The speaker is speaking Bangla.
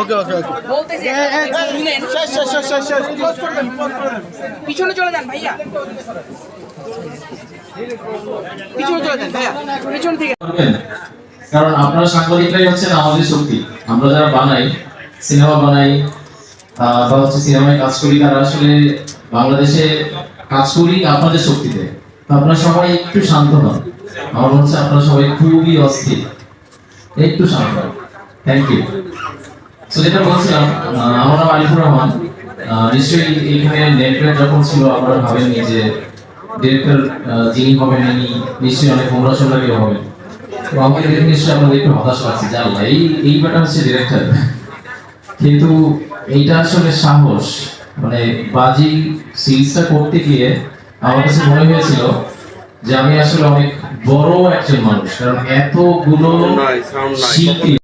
ওকে ওকে ওকে পিছনে চলে যান ভাইয়া। পিছনে চলে যান ভাইয়া। পিছন থেকে। কারণ আপনারা সাংবাদিকরাই হচ্ছেন আমাদের শক্তি। আমরা যারা বানাই সিনেমা বানাই বা হচ্ছে সিনেমায় কাজ করি তারা আসলে বাংলাদেশে কাজ করি আপনাদের শক্তিতে। তো আপনারা সবাই একটু শান্ত হন। আমার মনে হচ্ছে আপনারা সবাই খুবই অস্থির। একটু শান্ত থ্যাংক ইউ তো যেটা বলছিলাম আমার নাম আলিফুর রহমান। নিশ্চয়ই এইখানে নেটওয়ার্ক যখন ছিল, আপনারা ভাবেননি যে ডিরেক্টর যিনি হবেন, ইনি নিশ্চয়ই অনেক লাগে হবেন। তো আমাকে দেখে নিশ্চয়ই আমাদের একটু হতাশ লাগছে যে এই এই ব্যাটা হচ্ছে ডিরেক্টর কিন্তু এইটা আসলে সাহস। মানে বাজি সিরিজটা করতে গিয়ে আমার কাছে মনে হয়েছিল যে আমি আসলে অনেক বড় একজন মানুষ কারণ এতগুলো শিল্পী